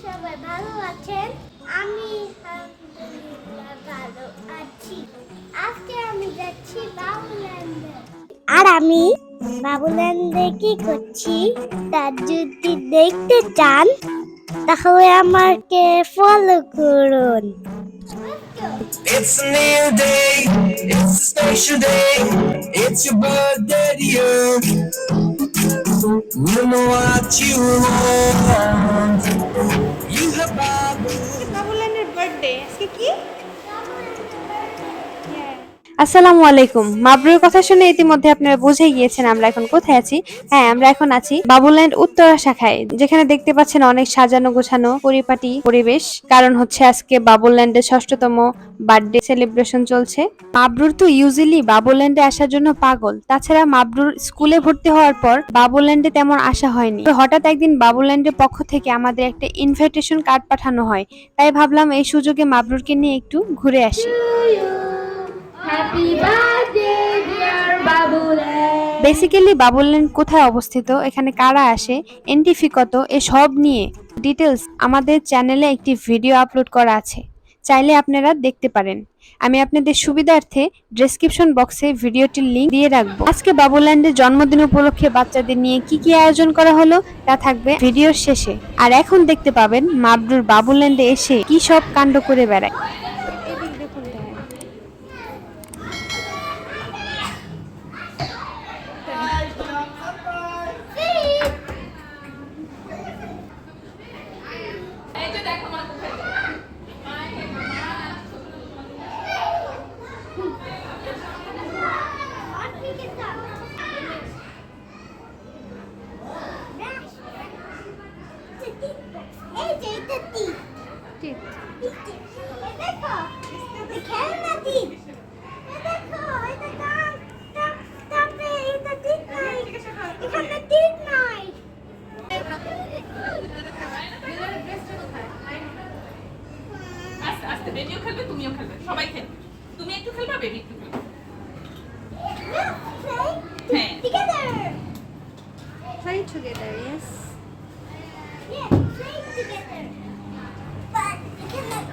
সবাই ভালো আছেন? আমি ভালো আছি। আজকে আমি যাচ্ছি বাবুল্যান্ডে আর আমি বাবুল্যান্ডে কি করছি? তা যদি দেখতে চান তাহলে আমাকে ফলো করুন। It's a new day, it's a special day, it's your birthday, dear. You know what you want. কি আসসালামু আলাইকুম। মাবরুর কথা শুনে ইতিমধ্যে আপনারা বুঝে গিয়েছেন আমরা এখন কোথায় আছি। হ্যাঁ আমরা এখন আছি বাবুল্যান্ড উত্তরা শাখায়, যেখানে দেখতে পাচ্ছেন অনেক সাজানো গোছানো পরিপাটি পরিবেশ। কারণ হচ্ছে আজকে বাবুল্যান্ডের ষষ্ঠতম বার্থডে সেলিব্রেশন চলছে। মাবরুর তো ইউজুয়ালি বাবুল্যান্ডে আসার জন্য পাগল। তাছাড়া মাবরুর স্কুলে ভর্তি হওয়ার পর বাবুল্যান্ডে তেমন আসা হয়নি। তো হঠাৎ একদিন বাবুল্যান্ডের পক্ষ থেকে আমাদের একটা ইনভাইটেশন কার্ড পাঠানো হয়। তাই ভাবলাম এই সুযোগে মাবরুরকে নিয়ে একটু ঘুরে আসি। বেসিক্যালি বাবুল্যান্ড কোথায় অবস্থিত? এখানে কারা আসে? এন্ট্রি কত? এ সব নিয়ে ডিটেলস আমাদের চ্যানেলে একটি ভিডিও আপলোড করা আছে। চাইলে আপনারা দেখতে পারেন। আমি আপনাদের সুবিধার্থে ডেসক্রিপশন বক্সে ভিডিওটির লিংক দিয়ে রাখব। আজকে বাবুল্যান্ডের জন্মদিন উপলক্ষে বাচ্চাদের নিয়ে কি কি আয়োজন করা হলো তা থাকবে ভিডিওর শেষে। আর এখন দেখতে পাবেন মাবরুর বাবুল্যান্ডে এসে কি সব কাণ্ড করে বেড়ায়। play together, yes? Yeah, play together. But we cannot.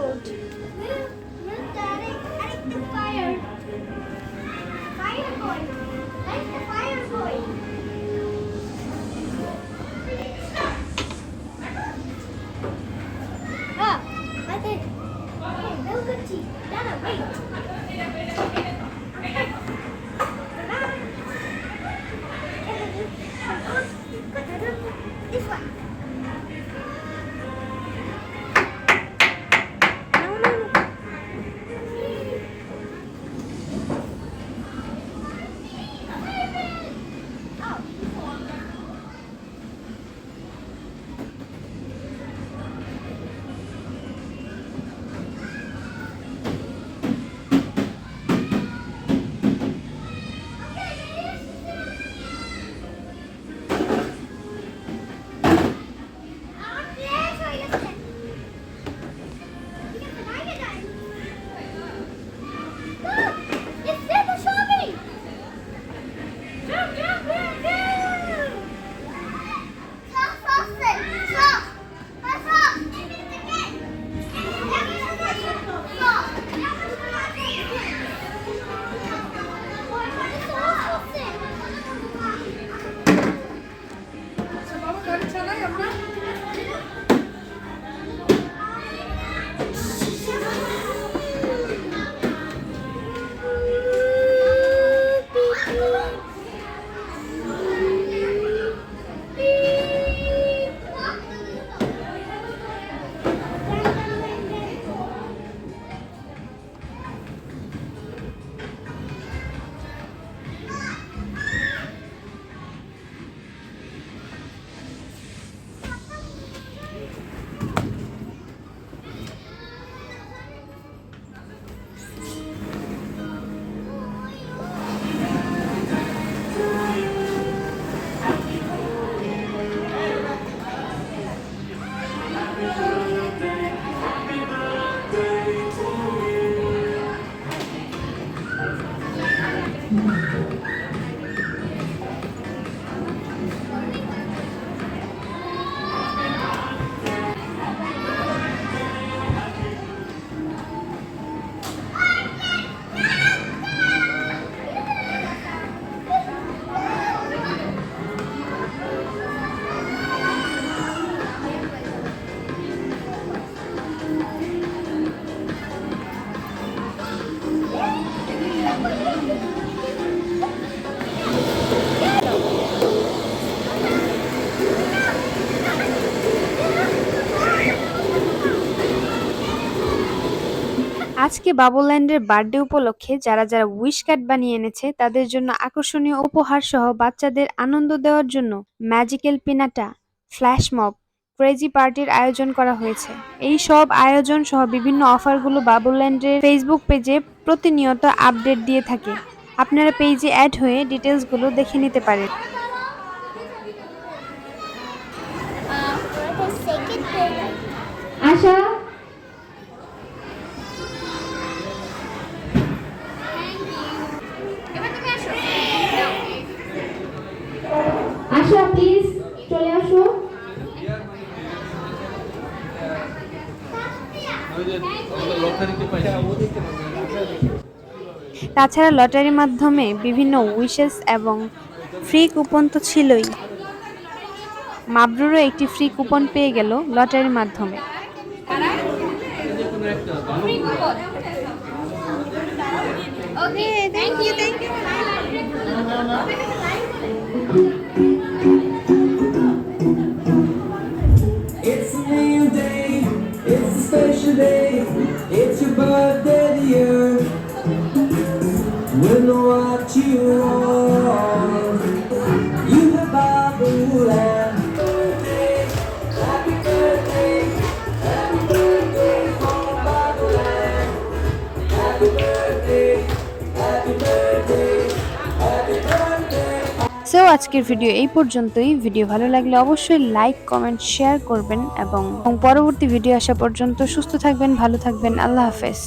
road. Look, the fire. Fire boy. Like the fire boy. Ah, I think. Hey, Bill Gucci, Dana, wait. আজকে বাবুল্যান্ডের বার্থডে উপলক্ষে যারা যারা উইশ কার্ড বানিয়ে এনেছে, তাদের জন্য আকর্ষণীয় উপহার সহ বাচ্চাদের আনন্দ দেওয়ার জন্য magical pinata, flash mob, crazy পার্টির আয়োজন করা হয়েছে। এই সব আয়োজন সহ বিভিন্ন অফারগুলো বাবুল্যান্ডের ফেসবুক পেজে প্রতিনিয়ত আপডেট দিয়ে থাকে। আপনারা পেজে অ্যাড হয়ে ডিটেলসগুলো দেখে নিতে পারেন। আশা প্লিজ চলে আসো। তাছাড়া লটারির মাধ্যমে বিভিন্ন উইশেস এবং ফ্রি কুপন তো ছিলই। মাবরুরও একটি ফ্রি কুপন পেয়ে গেল লটারির মাধ্যমে। Okay thank you thank you আজকের ভিডিও এই পর্যন্তই। ভিডিও ভালো লাগলে অবশ্যই লাইক, কমেন্ট, শেয়ার করবেন এবং পরবর্তী ভিডিও আসা পর্যন্ত সুস্থ থাকবেন, ভালো থাকবেন। আল্লাহ হাফেজ।